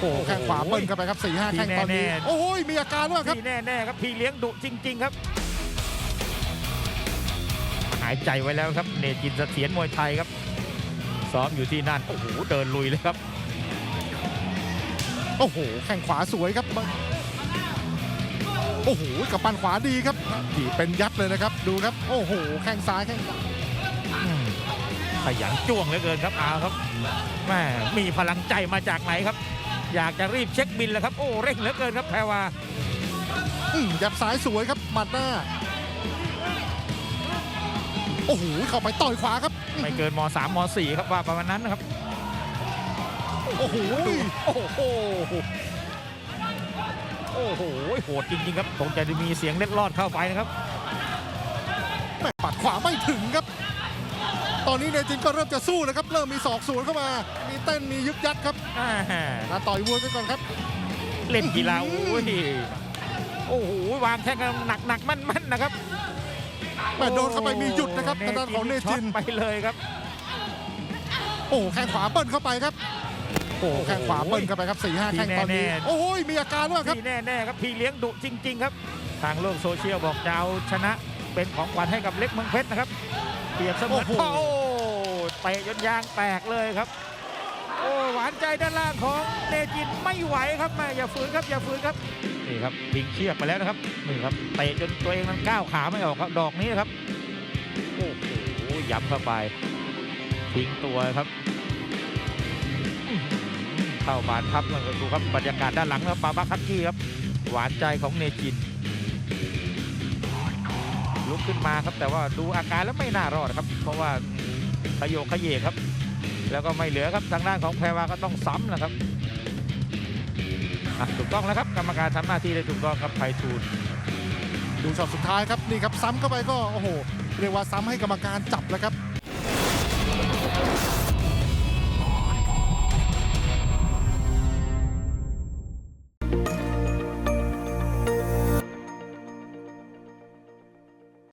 โอ้แข้งขวาเบิ้ลเข้าไปครับ4ี่ห้าแข้งตอนนี้แน่ๆโอ้ยมีอาการด้วยครับพี่แน่ๆครับพี่เลี้ยงดุจริง ๆ ครับ หายใจไว้แล้วครับ เนจินเสถียรมวยไทยครับ ซ้อมอยู่ที่นั่นโอ้โหเดินลุยเลยครับ โอ้โหแข้งขวาสวยครับโอ้โหกับปันขวาดีครับถีบเป็นยัดเลยนะครับ ดูครับ โอ้โห แข้งซ้ายแข้งขวาอืมขยันจ้วงเหลือเกินครับอาครับแม่มีพลังใจมาจากไหนครับ อยากจะรีบเช็คบินแล้วครับ โอ้เร่งเหลือเกินครับแพรวาอืมยับซ้ายสวยครับหมัดหน้า โอ้โหเข้าไปต่อยขวาครับ ไม่เกินม .3 ม .4 ครับว่าประมาณนั้นนะครับ โอ้โหโอ้โหโอ้โหโหดจริงๆครับคงจะมีเสียงเล็ดลอดเข้าไปนะครับแม่ปัดขวาไม่ถึงครับ ตอนนี้เนจินก็เริ่มจะสู้แล้วครับ เริ่มมีศอกสวนเข้ามา มีเต้นมียึกยักครับอ่ามาต่อยมวยกันก่อนครับ เล่นกีฬาโอ้ยโอ้โหวางแข้งกันหนักหนักๆมั่นมั่นๆนะครับแม่โดนเข้าไปมีหยุดนะครับทางด้านของเนจินช็อตไปเลยครับ โอ้แข้งขวาเบิ้ลเข้าไปครับโอ้แข้งขวาเบิ้ลเข้าไปครับ4ี่ห้าแข้งตอนนี้แน่ๆโอ้ยมีอาการด้วยครับพี่แน่ๆครับพี่เลี้ยงดุจริง ๆ ครับ ทางโลกโซเชียลบอกจะเอาชนะเป็นของขวัญให้กับเล็กเมืองเพชรนะครับ เปรียบเสมือนโอ้โหโอ้เตะจนยางแตกเลยครับ โอ้หวานใจด้านล่างของเนจินไม่ไหวครับแม่อย่าฝืนครับอย่าฝืนครับนี่ครับทิ้งเชือกไปแล้วนะครับนี่ครับเตะจนตัวเองมันก้าวขาไม่ออกครับดอกนี้ครับโอ้โหย้ำเข้าไปทิ้งตัวครับอื้อหือเข้าบานพับแล้วก็ดูครับบรรยากาศด้านหลังครับปาบักคัตกี้ครับ หวานใจของเนจิน ลุกขึ้นมาครับ แต่ว่าดูอาการแล้วไม่น่ารอดครับ เพราะว่าขยโยขยเยครับ แล้วก็ไม่เหลือครับทางด้านของแพรวาก็ต้องซ้ำนะครับถูกต้องแล้วครับ กรรมการทำหน้าที่ได้ถูกต้องครับไพฑูรย์ดูช็อตสุดท้ายครับนี่ครับ ซ้ำเข้าไปก็โอ้โห เรียกว่าซ้ำให้กรรมการจับแล้วครับ